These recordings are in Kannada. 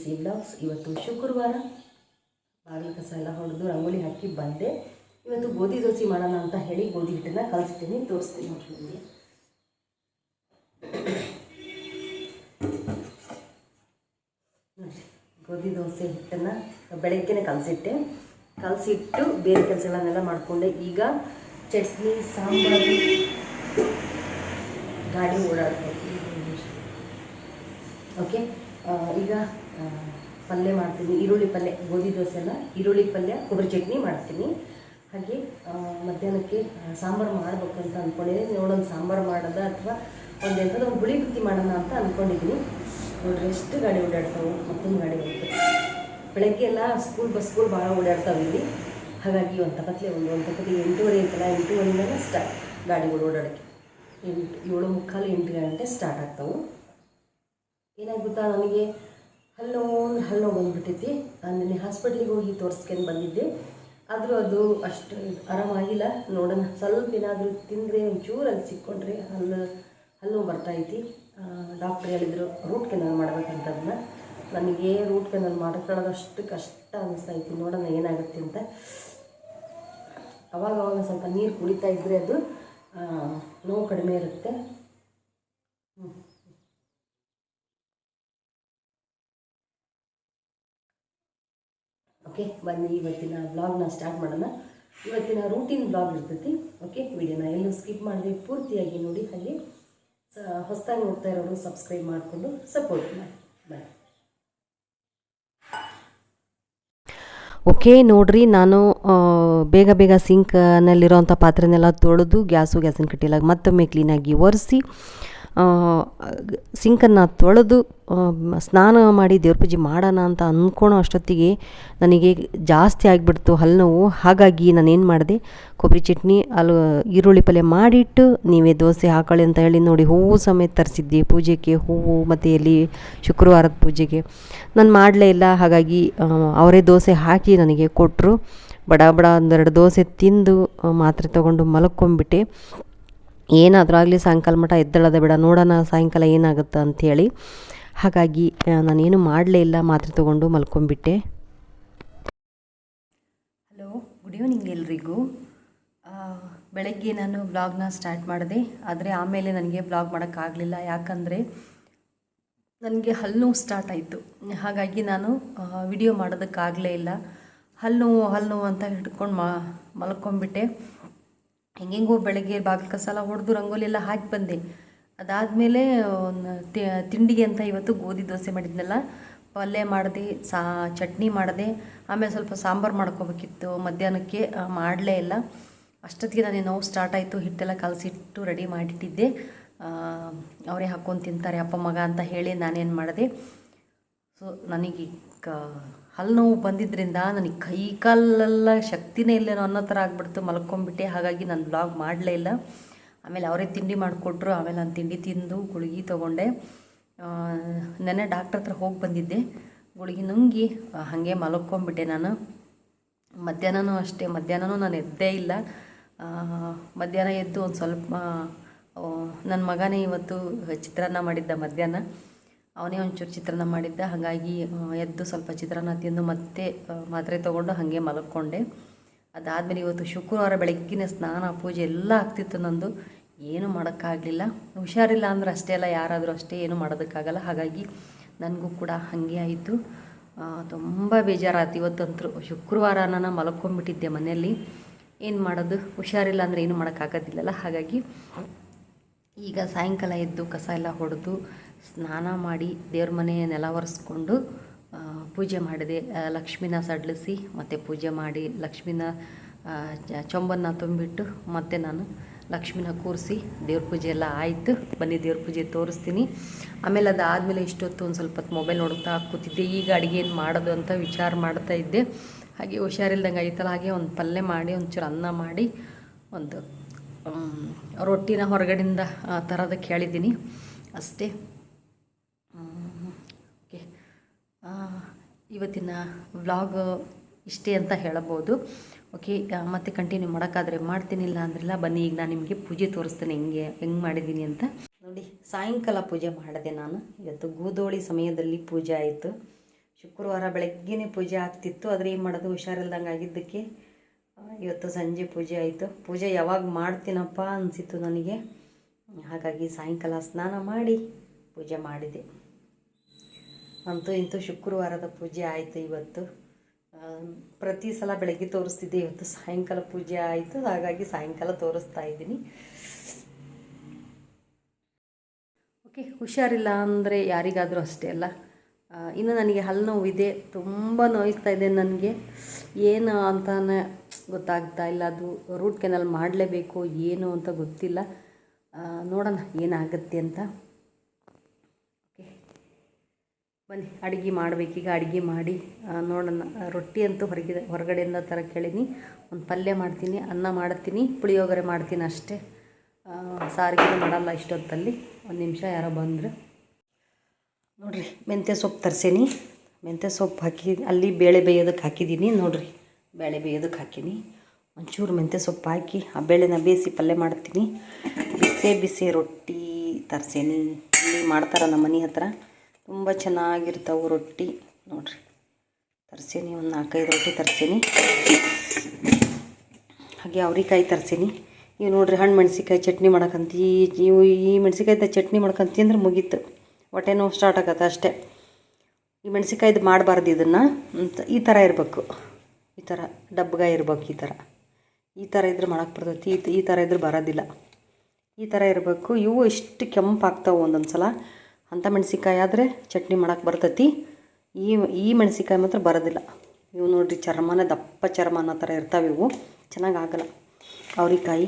ಸಿ ಬ್ಲಾಗ್ಸ್ ಇವತ್ತು ಶುಕ್ರವಾರ. ಬಾಗಿಲು ಕಸ ಎಲ್ಲ ಹೊಡೆದು ರಂಗೋಲಿ ಹಾಕಿ ಬಂದೆ. ಇವತ್ತು ಗೋಧಿ ದೋಸೆ ಮಾಡೋಣ ಅಂತ ಹೇಳಿ ಗೋಧಿ ಹಿಟ್ಟನ್ನು ಕಲಿಸ್ತೀನಿ. ತೋರಿಸ್ತೀನಿ ನೋಡ್ರಿ ನಿಮಗೆ. ಗೋಧಿ ದೋಸೆ ಹಿಟ್ಟನ್ನು ಬೆಳಗ್ಗೆನೆ ಕಲಸಿಟ್ಟೆ. ಕಲಸಿಟ್ಟು ಬೇರೆ ಕೆಲಸಗಳನ್ನೆಲ್ಲ ಮಾಡಿಕೊಂಡೆ. ಈಗ ಚಟ್ನಿ, ಸಾಂಬಾರು, ಗಾಡಿ ಓಡಾಡ್ತೀನಿ ಓಕೆ? ಈಗ ಪಲ್ಯ ಮಾಡ್ತೀನಿ, ಈರುಳ್ಳಿ ಪಲ್ಯ, ಗೋಧಿ ದೋಸೆ ಎಲ್ಲ ಈರುಳ್ಳಿ ಪಲ್ಯ, ಕೊಬ್ಬರಿ ಚಟ್ನಿ ಮಾಡ್ತೀನಿ. ಹಾಗೆ ಮಧ್ಯಾಹ್ನಕ್ಕೆ ಸಾಂಬಾರು ಅಂತ ಅಂದ್ಕೊಂಡಿದ್ದೀನಿ ನೋಡೋಣ ಸಾಂಬಾರು ಮಾಡೋದ ಅಥವಾ ಒಂದು ಎಂಥದ್ದು ಒಂದು ಹುಳಿ ಬುತ್ತಿ ಮಾಡೋಣ ಅಂತ ಅಂದ್ಕೊಂಡಿದ್ದೀನಿ ನೋಡ್ರಿ, ಎಷ್ಟು ಗಾಡಿ ಓಡಾಡ್ತಾವೆ, ಮತ್ತೊಂದು ಗಾಡಿ ಹೋಗ್ತದೆ ಬೆಳಗ್ಗೆ ಎಲ್ಲ ಸ್ಕೂಲ್ ಬಸ್ಗಳು ಭಾಳ ಓಡಾಡ್ತಾವೆ ಇಲ್ಲಿ. ಹಾಗಾಗಿ ಒಂದು ತಪತ್ಲೆ, ಒಂದು ಒಂದು ತಪತಿ ಎಂಟೂವರೆ ಐತಲ್ಲ ಎಂಟೂವರೆಯಿಂದ ಸ್ಟಾರ್ಟ್ ಗಾಡಿಗಳು ಓಡಾಡೋಕ್ಕೆ. ಎಂಟು, ಏಳು ಮುಕ್ಕಾಲು ಎಂಟು ಗಂಟೆ ಸ್ಟಾರ್ಟ್ ಆಗ್ತಾವೆ. ಏನಾಗುತ್ತಾ ನನಗೆ ಹಲ್ಲು ಹಲ್ಲು ಬಂದ್ಬಿಟ್ಟೈತಿ ನಾನು ನಿನ್ನೆ ಹಾಸ್ಪಿಟ್ಲಿಗೆ ಹೋಗಿ ತೋರಿಸ್ಕೊಂಡು ಬಂದಿದ್ದೆ. ಆದರೂ ಅದು ಅಷ್ಟು ಆರಾಮಾಗಿಲ್ಲ. ನೋಡೋಣ. ಸ್ವಲ್ಪ ಏನಾದರೂ ತಿಂದರೆ ಒಂಚೂರು ಅಲ್ಲಿ ಸಿಕ್ಕೊಂಡ್ರೆ ಹಲ್ಲು ಹಲ್ಲು ಬರ್ತೈತಿ ಡಾಕ್ಟ್ರ್ ಹೇಳಿದರು ರೂಟ್ ಕೆನಲ್ ಮಾಡ್ಬೇಕಂತದನ್ನ ನನಗೆ ರೂಟ್ ಕೆನಲ್ ಮಾಡ್ಕೊಳ್ಳೋದು ಅಷ್ಟು ಕಷ್ಟ ಅನ್ನಿಸ್ತೈತಿ ನೋಡೋಣ ಏನಾಗುತ್ತೆ ಅಂತ. ಅವಾಗ ಅವಾಗ ಸ್ವಲ್ಪ ನೀರು ಕುಡಿತಾ ಇದ್ದರೆ ಅದು ನೋವು ಕಡಿಮೆ ಇರುತ್ತೆ. ಹ್ಞೂ ಓಕೆ ಬನ್ನಿ, ಇವತ್ತಿನ ಬ್ಲಾಗ್ನ ಸ್ಟಾರ್ಟ್ ಮಾಡೋಣ. ಇವತ್ತಿನ ರೂಟೀನ್ ಬ್ಲಾಗ್ ಇರ್ತೈತಿ. ಓಕೆ ವಿಡಿಯೋನ ಎಲ್ಲೂ ಸ್ಕಿಪ್ ಮಾಡಿದ್ರೆ ಪೂರ್ತಿಯಾಗಿ ನೋಡಿ ಹಾಗೆ. ಸ, ಹೊಸದಾಗಿ ನೋಡ್ತಾ ಇರೋರು ಸಬ್ಸ್ಕ್ರೈಬ್ ಮಾಡಿಕೊಂಡು ಸಪೋರ್ಟ್ ಮಾಡಿ. ಬಾಯ್ ಓಕೆ ನೋಡ್ರಿ, ನಾನು ಬೇಗ ಬೇಗ ಸಿಂಕ್ನಲ್ಲಿರೋಂಥ ಪಾತ್ರೆನೆಲ್ಲ ತೊಳೆದು ಗ್ಯಾಸು, ಗ್ಯಾಸಿನ ಕಟ್ಟಿಲಾಗ ಮತ್ತೊಮ್ಮೆ ಕ್ಲೀನಾಗಿ ಒರೆಸಿ ಸಿಂಕನ್ನು ತೊಳೆದು ಸ್ನಾನ ಮಾಡಿ ದೇವ್ರ ಪೂಜೆ ಮಾಡೋಣ ಅಂತ ಅಂದ್ಕೊಳೋ ಅಷ್ಟೊತ್ತಿಗೆ ನನಗೆ ಜಾಸ್ತಿ ಆಗಿಬಿಡ್ತು ಹಲ್ಲು ನೋವು. ಹಾಗಾಗಿ ನಾನೇನು ಮಾಡಿದೆ, ಕೊಬ್ಬರಿ ಚಟ್ನಿ ಅಲ್ಲಿ ಈರುಳ್ಳಿ ಪಲ್ಯ ಮಾಡಿಟ್ಟು ನೀವೇ ದೋಸೆ ಹಾಕೊಳ್ಳಿ ಅಂತ ಹೇಳಿ ನೋಡಿ ಹೂವು ಸಮೇತ ತರಿಸಿದ್ದೆ ಪೂಜೆಗೆ. ಹೂವು ಮತ್ತು ಎಲ್ಲಿ ಶುಕ್ರವಾರದ ಪೂಜೆಗೆ. ನಾನು ಮಾಡಲೇ ಇಲ್ಲ. ಹಾಗಾಗಿ ಅವರೇ ದೋಸೆ ಹಾಕಿ ನನಗೆ ಕೊಟ್ಟರು ಬಡ ಬಡ ಒಂದೆರಡು ದೋಸೆ ತಿಂದು ಮಾತ್ರೆ ತೊಗೊಂಡು ಮಲ್ಕೊಂಬಿಟ್ಟೆ ಏನಾದರೂ ಆಗಲಿ ಸಾಯಂಕಾಲ ಮಠ ಎದ್ದಳದ ಬೇಡ, ನೋಡೋಣ ಸಾಯಂಕಾಲ ಏನಾಗುತ್ತೆ ಅಂಥೇಳಿ ಹಾಗಾಗಿ ನಾನೇನು ಮಾಡಲೇ ಇಲ್ಲ, ಮಾತ್ರೆ ತೊಗೊಂಡು ಮಲ್ಕೊಂಬಿಟ್ಟೆ. ಹಲೋ, ಗುಡ್ ಈವ್ನಿಂಗ್ ಎಲ್ರಿಗೂ. ಬೆಳಗ್ಗೆ ನಾನು ಬ್ಲಾಗ್ನ ಸ್ಟಾರ್ಟ್ ಮಾಡಿದೆ. ಆದರೆ ಆಮೇಲೆ ನನಗೆ ಬ್ಲಾಗ್ ಮಾಡೋಕ್ಕಾಗಲಿಲ್ಲ ಯಾಕಂದರೆ ನನಗೆ ಹಲ್ಲು ನೋವು ಸ್ಟಾರ್ಟ್ ಆಯಿತು. ಹಾಗಾಗಿ ನಾನು ವಿಡಿಯೋ ಮಾಡೋದಕ್ಕಾಗಲೇ ಇಲ್ಲ. ಹಲ್ಲು ನೋವು ಹಲ್ಲು ನೋವು ಅಂತ ಹಿಡ್ಕೊಂಡು ಮಲ್ಕೊಂಡ್ಬಿಟ್ಟೆ ಹೆಂಗೆಂಗೋ ಬೆಳಗ್ಗೆ ಬಾಗಿಲು ಕಸ ಎಲ್ಲ ಹೊಡೆದು ರಂಗೋಲಿ ಎಲ್ಲ ಹಾಕಿ ಬಂದೆ. ಅದಾದಮೇಲೆ ತಿಂಡಿಗೆ ಅಂತ ಇವತ್ತು ಗೋಧಿ ದೋಸೆ ಮಾಡಿದ್ನಲ್ಲ, ಪಲ್ಯ ಮಾಡಿದೆ, ಸಾ, ಚಟ್ನಿ ಮಾಡಿದೆ, ಆಮೇಲೆ ಸ್ವಲ್ಪ ಸಾಂಬಾರು ಮಾಡ್ಕೋಬೇಕಿತ್ತು, ಮಧ್ಯಾಹ್ನಕ್ಕೆ ಮಾಡಲೇ ಇಲ್ಲ. ಅಷ್ಟೊತ್ತಿಗೆ ನನಗೆ ನೋವು ಸ್ಟಾರ್ಟ್ ಆಯಿತು, ಹಿಟ್ಟೆಲ್ಲ ಕಲಸಿಟ್ಟು ರೆಡಿ ಮಾಡಿಟ್ಟಿದ್ದೆ. ಅವರೇ ಹಾಕ್ಕೊಂಡು ತಿಂತಾರೆ, ಅಪ್ಪ ಮಗ ಅಂತ ಹೇಳಿ ನಾನೇನು ಮಾಡಿದೆ. ಸೊ ನನಗೆ ಹಲ್ಲು ನೋವು ಬಂದಿದ್ದರಿಂದ ನನಗೆ ಕೈ ಕಾಲೆಲ್ಲ ಶಕ್ತಿನೇ ಇಲ್ಲೇನೋ ಅನ್ನೋ ಥರ ಆಗಿಬಿಡ್ತು ಮಲ್ಕೊಂಡ್ಬಿಟ್ಟೆ ಹಾಗಾಗಿ ನಾನು ಬ್ಲಾಗ್ ಮಾಡಲೇ ಇಲ್ಲ. ಆಮೇಲೆ ಅವರೇ ತಿಂಡಿ ಮಾಡಿಕೊಟ್ರು. ಆಮೇಲೆ ನಾನು ತಿಂಡಿ ತಿಂದು ಗುಳಿಗೆ ತೊಗೊಂಡೆ. ನೆನೆ ಡಾಕ್ಟ್ರ್ ಹತ್ರ ಹೋಗಿ ಬಂದಿದ್ದೆ. ಗುಳಿಗೆ ನುಂಗಿ ಹಾಗೆ ಮಲ್ಕೊಂಬಿಟ್ಟೆ ನಾನು. ಮಧ್ಯಾಹ್ನನೂ ಅಷ್ಟೇ. ಮಧ್ಯಾಹ್ನನೂ ನಾನು ಎದ್ದೇ ಇಲ್ಲ. ಮಧ್ಯಾಹ್ನ ಎದ್ದು ಒಂದು ಸ್ವಲ್ಪ ನನ್ನ ಮಗನೇ ಇವತ್ತು ಚಿತ್ರಾನ್ನ ಮಾಡಿದ್ದ ಮಧ್ಯಾಹ್ನ. ಅವನೇ ಒಂಚೂರು ಚಿತ್ರಾನ್ನ ಮಾಡಿದ್ದ. ಹಾಗಾಗಿ ಎದ್ದು ಸ್ವಲ್ಪ ಚಿತ್ರಾನ್ನ ತಿಂದು ಮತ್ತೆ ಮಾತ್ರೆ ತೊಗೊಂಡು ಹಾಗೆ ಮಲಕ್ಕೊಂಡೆ ಅದಾದಮೇಲೆ ಇವತ್ತು ಶುಕ್ರವಾರ ಬೆಳಗ್ಗಿನ ಸ್ನಾನ, ಪೂಜೆ ಎಲ್ಲ ಆಗ್ತಿತ್ತು ನಂದು. ಏನು ಮಾಡೋಕ್ಕಾಗಲಿಲ್ಲ. ಹುಷಾರಿಲ್ಲ ಅಂದ್ರೆ ಅಷ್ಟೇ ಅಲ್ಲ, ಯಾರಾದರೂ ಅಷ್ಟೇ ಏನು ಮಾಡೋದಕ್ಕಾಗಲ್ಲ. ಹಾಗಾಗಿ ನನಗೂ ಕೂಡ ಹಾಗೆ ಆಯಿತು. ತುಂಬ ಬೇಜಾರಾಯ್ತು ಇವತ್ತಂತೂ ಶುಕ್ರವಾರ ನಾನು ಮಲ್ಕೊಂಡ್ಬಿಟ್ಟಿದ್ದೆ ಮನೆಯಲ್ಲಿ. ಏನು ಮಾಡೋದು? ಹುಷಾರಿಲ್ಲ ಅಂದರೆ ಏನು ಮಾಡೋಕ್ಕಾಗೋದಿಲ್ಲಲ್ಲ. ಹಾಗಾಗಿ ಈಗ ಸಾಯಂಕಾಲ ಎದ್ದು ಕಸ ಎಲ್ಲ ಹೊಡೆದು ಸ್ನಾನ ಮಾಡಿ ದೇವ್ರ ಮನೆ ನೆಲ ಒರೆಸ್ಕೊಂಡು ಪೂಜೆ ಮಾಡಿದೆ. ಲಕ್ಷ್ಮೀನ ಸಡ್ಲಿಸಿ, ಮತ್ತು ಪೂಜೆ ಮಾಡಿ ಲಕ್ಷ್ಮಿನ ಚೊಂಬನ್ನು ತುಂಬಿಟ್ಟು ಮತ್ತೆ ನಾನು ಲಕ್ಷ್ಮಿನ ಕೂರಿಸಿ ದೇವ್ರ ಪೂಜೆ ಎಲ್ಲ ಆಯಿತು. ಬನ್ನಿ ದೇವ್ರ ಪೂಜೆ ತೋರಿಸ್ತೀನಿ. ಆಮೇಲೆ ಅದಾದಮೇಲೆ ಇಷ್ಟೊತ್ತು ಒಂದು ಸ್ವಲ್ಪ ಹೊತ್ತು ಮೊಬೈಲ್ ನೋಡ್ತಾ ಕೂತಿದ್ದೆ. ಈಗ ಅಡುಗೆ ಏನು ಮಾಡೋದು ಅಂತ ವಿಚಾರ ಮಾಡ್ತಾ ಇದ್ದೆ. ಹಾಗೆ ಹುಷಾರಿಲ್ದಂಗೆ ಆಯ್ತಲ್ಲ, ಹಾಗೆ ಒಂದು ಪಲ್ಯ ಮಾಡಿ, ಒಂಚೂರು ಅನ್ನ ಮಾಡಿ, ಒಂದು ರೊಟ್ಟಿನ ಹೊರಗಡೆಯಿಂದ ತರೋದಕ್ಕೆ ಹೇಳಿದ್ದೀನಿ ಅಷ್ಟೇ ಓಕೆ ಇವತ್ತಿನ ವ್ಲಾಗ್ ಇಷ್ಟೇ ಅಂತ ಹೇಳಬಹುದು. ಓಕೆ ಮತ್ತೆ ಕಂಟಿನ್ಯೂ ಮಾಡೋಕ್ಕಾದ್ರೆ ಮಾಡ್ತೀನಿ ಇಲ್ಲ ಅಂದ್ರಲ್ಲ ಬನ್ನಿ, ಈಗ ನಾನು ನಿಮಗೆ ಪೂಜೆ ತೋರಿಸ್ತೇನೆ, ಹೆಂಗೆ ಹೆಂಗೆ ಮಾಡಿದ್ದೀನಿ ಅಂತ. ನೋಡಿ, ಸಾಯಂಕಾಲ ಪೂಜೆ ಮಾಡಿದೆ ನಾನು. ಇವತ್ತು ಗೂದೋಳಿ ಸಮಯದಲ್ಲಿ ಪೂಜೆ ಆಯಿತು. ಶುಕ್ರವಾರ ಬೆಳಗ್ಗೆನೇ ಪೂಜೆ ಆಗ್ತಿತ್ತು, ಆದರೆ ಏನು ಮಾಡೋದು, ಹುಷಾರಿಲ್ದಂಗೆ ಆಗಿದ್ದಕ್ಕೆ ಇವತ್ತು ಸಂಜೆ ಪೂಜೆ ಆಯಿತು. ಪೂಜೆ ಯಾವಾಗ ಮಾಡ್ತೀನಪ್ಪ ಅನಿಸಿತ್ತು ನನಗೆ. ಹಾಗಾಗಿ ಸಾಯಂಕಾಲ ಸ್ನಾನ ಮಾಡಿ ಪೂಜೆ ಮಾಡಿದೆ. ಅಂತೂ ಇಂತೂ ಶುಕ್ರವಾರದ ಪೂಜೆ ಆಯಿತು ಇವತ್ತು. ಪ್ರತಿ ಸಲ ಬೆಳಗ್ಗೆ ತೋರಿಸ್ತಿದ್ದೆ ಇವತ್ತು ಸಾಯಂಕಾಲ ಪೂಜೆ ಆಯಿತು, ಹಾಗಾಗಿ ಸಾಯಂಕಾಲ ತೋರಿಸ್ತಾ ಇದ್ದೀನಿ. ಓಕೆ, ಹುಷಾರಿಲ್ಲ ಅಂದರೆ ಯಾರಿಗಾದರೂ ಅಷ್ಟೇ ಅಲ್ಲ. ಇನ್ನು ನನಗೆ ಹಲ್ಲು ನೋವಿದೆ ತುಂಬ ನೋಯಿಸ್ತಾ ಇದೆ ನನಗೆ. ಏನು ಅಂತ ಗೊತ್ತಾಗ್ತಾ ಇಲ್ಲ, ಅದು ರೂಟ್ ಕೆನಲ್ ಮಾಡಲೇಬೇಕು, ಏನು ಅಂತ ಗೊತ್ತಿಲ್ಲ. ನೋಡೋಣ, ಏನಾಗುತ್ತೆ ಅಂತ ಓಕೆ ಬನ್ನಿ, ಅಡುಗೆ ಮಾಡಬೇಕೀಗ ಅಡುಗೆ ಮಾಡಿ ನೋಡೋಣ. ರೊಟ್ಟಿ ಅಂತೂ ಹೊರಗಿದೆ, ಹೊರಗಡೆಯಿಂದ ಥರ ಕೇಳೀನಿ ಒಂದು ಪಲ್ಯ ಮಾಡ್ತೀನಿ, ಅನ್ನ ಮಾಡ್ತೀನಿ, ಪುಳಿಯೋಗರೆ ಮಾಡ್ತೀನಿ ಅಷ್ಟೇ. ಸಾರಿಗೆ ಮಾಡಲ್ಲ ಇಷ್ಟೊತ್ತಲ್ಲಿ. ಒಂದು ನಿಮಿಷ ಯಾರೋ ಬಂದರು. ನೋಡಿರಿ, ಮೆಂತ್ಯ ಸೊಪ್ಪು ತರಿಸೇನಿ. ಮೆಂತ್ಯ ಸೊಪ್ಪು ಹಾಕಿ, ಅಲ್ಲಿ ಬೇಳೆ ಬೇಯೋದಕ್ಕೆ ಹಾಕಿದ್ದೀನಿ ನೋಡಿರಿ, ಬೇಳೆ ಬೇಯೋದಕ್ಕೆ ಹಾಕೀನಿ. ಒಂಚೂರು ಮೆಂತ್ಯ ಸೊಪ್ಪು ಹಾಕಿ, ಆ ಬೇಳೆನ ಬೇಯಿಸಿ ಪಲ್ಯ ಮಾಡ್ತೀನಿ. ಬಿಸಿ ಬಿಸಿ ರೊಟ್ಟಿ ತರಿಸೇನಿ. ಇಲ್ಲಿ ಮಾಡ್ತಾರೆ ನಮ್ಮ ಮನೆ ಹತ್ರ. ತುಂಬ ಚೆನ್ನಾಗಿರ್ತಾವೆ ರೊಟ್ಟಿ. ನೋಡಿರಿ. ತರ್ಸೀನಿ, ಒಂದು ನಾಲ್ಕೈದು ರೊಟ್ಟಿ ತರ್ಸೀನಿ. ಹಾಗೆ ಅವ್ರಿಕಾಯಿ ತರ್ಸೀನಿ. ಇವು ನೋಡ್ರಿ ಹಣ್ಣು ಮೆಣಸಿಕಾಯಿ ಚಟ್ನಿ ಮಾಡಕ್ಕಂತ ಈ ಇವು ಈ ಮೆಣಸಿಕಾಯ್ದ ಚಟ್ನಿ ಮಾಡ್ಕೊಂತಿ ಅಂದ್ರೆ ಮುಗೀತು. ಹೊಟ್ಟೆ ನೋವು ಸ್ಟಾರ್ಟ್ ಆಗತ್ತೆ ಅಷ್ಟೇ. ಈ ಮೆಣಸಿಕಾಯ್ದು ಮಾಡಬಾರ್ದು ಇದನ್ನು. ಈ ಥರ ಇರಬೇಕು. ಈ ಥರ ಡಬ್ಗ ಇರ್ಬೇಕು ಈ ಥರ ಈ ಥರ ಇದ್ರೆ ಮಾಡಕ್ಕೆ ಬರ್ತೈತಿ. ಈ ಈ ಥರ ಇದ್ರೆ ಬರೋದಿಲ್ಲ. ಈ ಥರ ಇರಬೇಕು. ಇವು ಇಷ್ಟು ಕೆಂಪಾಗ್ತಾವೆ ಒಂದೊಂದು ಸಲ ಅಂಥ ಮೆಣಸಿಕಾಯಿ ಆದರೆ ಚಟ್ನಿ ಮಾಡೋಕ್ಕೆ ಬರ್ತೈತಿ. ಈ ಈ ಮೆಣಸಿಕಾಯಿ ಮಾತ್ರ ಬರೋದಿಲ್ಲ. ಇವು ನೋಡಿರಿ ಚರ್ಮನೇ, ದಪ್ಪ ಚರ್ಮ ಅನ್ನೋ ಥರ ಇರ್ತಾವೆ ಇವು. ಚೆನ್ನಾಗಿ ಆಗಲ್ಲ. ಅವ್ರಿಕಾಯಿ,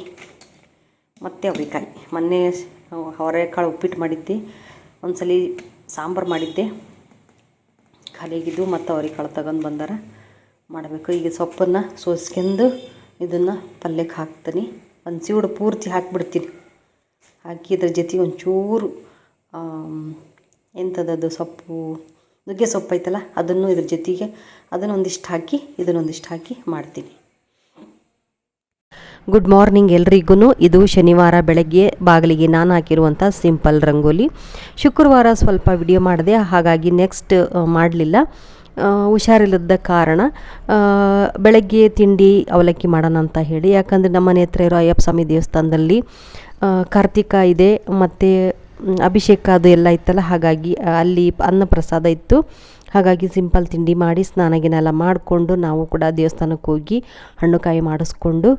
ಮತ್ತು ಅವ್ರಿಕಾಯಿ. ಮೊನ್ನೆ ಅವರೆಕಾಳು ಉಪ್ಪಿಟ್ಟು ಮಾಡಿದ್ದೆ. ಒಂದು ಸಲ ಸಾಂಬಾರು ಮಾಡಿದ್ದೆ. ಖಾಲಿಯಾಗಿದ್ದು ಮತ್ತು ಅವ್ರಿಕಾಳು ತಗೊಂಡು ಬಂದಾರ. ಮಾಡಬೇಕು. ಈಗ ಸೊಪ್ಪನ್ನು ಸೋಸ್ಕೊಂಡು ಇದನ್ನು ಪಲ್ಯಕ್ಕೆ ಹಾಕ್ತೀನಿ. ಒಂದು ಸೀಡು ಪೂರ್ತಿ ಹಾಕಿಬಿಡ್ತೀನಿ. ಹಾಕಿ ಇದ್ರ ಜೊತೆಗೆ ಒಂಚೂರು ಎಂಥದ್ದು ಸೊಪ್ಪು, ನುಗ್ಗೆ ಸೊಪ್ಪು ಐತಲ್ಲ, ಅದನ್ನು ಇದ್ರ ಜೊತೆಗೆ ಅದನ್ನೊಂದಿಷ್ಟು ಹಾಕಿ, ಇದನ್ನೊಂದಿಷ್ಟು ಹಾಕಿ ಮಾಡ್ತೀನಿ. ಗುಡ್ ಮಾರ್ನಿಂಗ್ ಎಲ್ರಿಗೂ ಇದು ಶನಿವಾರ ಬೆಳಗ್ಗೆ ಬಾಗಿಲಿಗೆ ನಾನು ಹಾಕಿರುವಂಥ ಸಿಂಪಲ್ ರಂಗೋಲಿ. ಶುಕ್ರವಾರ ಸ್ವಲ್ಪ ವಿಡಿಯೋ ಮಾಡಿದೆ, ಹಾಗಾಗಿ ನೆಕ್ಸ್ಟ್ ಮಾಡಲಿಲ್ಲ. ಹುಷಾರಿಲ್ಲದ ಕಾರಣ ಬೆಳಗ್ಗೆ ತಿಂಡಿ ಅವಲಕ್ಕಿ ಮಾಡೋಣ ಅಂತ ಹೇಳಿ. ಯಾಕಂದರೆ ನಮ್ಮ ಮನೆ ಹತ್ರ ಇರೋ ಅಯ್ಯಪ್ಪ ಸ್ವಾಮಿ ದೇವಸ್ಥಾನದಲ್ಲಿ ಕಾರ್ತಿಕ ಇದೆ, ಮತ್ತು ಅಭಿಷೇಕ ಅದು ಎಲ್ಲ ಇತ್ತಲ್ಲ, ಹಾಗಾಗಿ ಅಲ್ಲಿ ಅಲ್ಲಿ ಅನ್ನಪ್ರಸಾದ ಇತ್ತು. ಹಾಗಾಗಿ ಸಿಂಪಲ್ ತಿಂಡಿ ಮಾಡಿ ಸ್ನಾನ ಗಿನ ಎಲ್ಲ ಮಾಡಿಕೊಂಡು ನಾವು ಕೂಡ ದೇವಸ್ಥಾನಕ್ಕೆ ಹೋಗಿ ಹಣ್ಣು ಕಾಯಿ ಮಾಡಿಸ್ಕೊಂಡು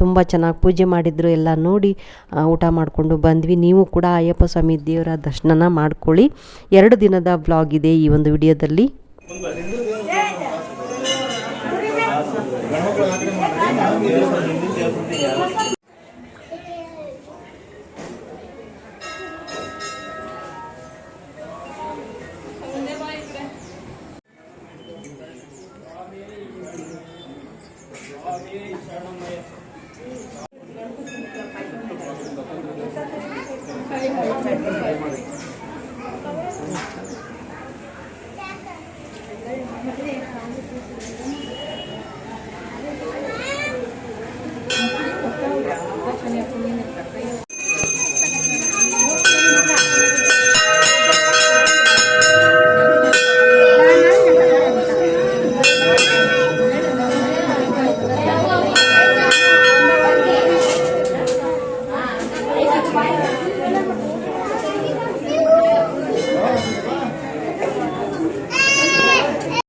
ತುಂಬ ಚೆನ್ನಾಗಿ ಪೂಜೆ ಮಾಡಿದ್ರು. ಎಲ್ಲ ನೋಡಿ ಊಟ ಮಾಡಿಕೊಂಡು ಬಂದ್ವಿ. ನೀವು ಕೂಡ ಅಯ್ಯಪ್ಪ ಸ್ವಾಮಿ ದೇವರ ದರ್ಶನನ ಮಾಡ್ಕೊಳ್ಳಿ. ಎರಡು ದಿನದ ಬ್ಲಾಗ್ ಇದೆ ಈ ಒಂದು ವಿಡಿಯೋದಲ್ಲಿ. どういうことですか?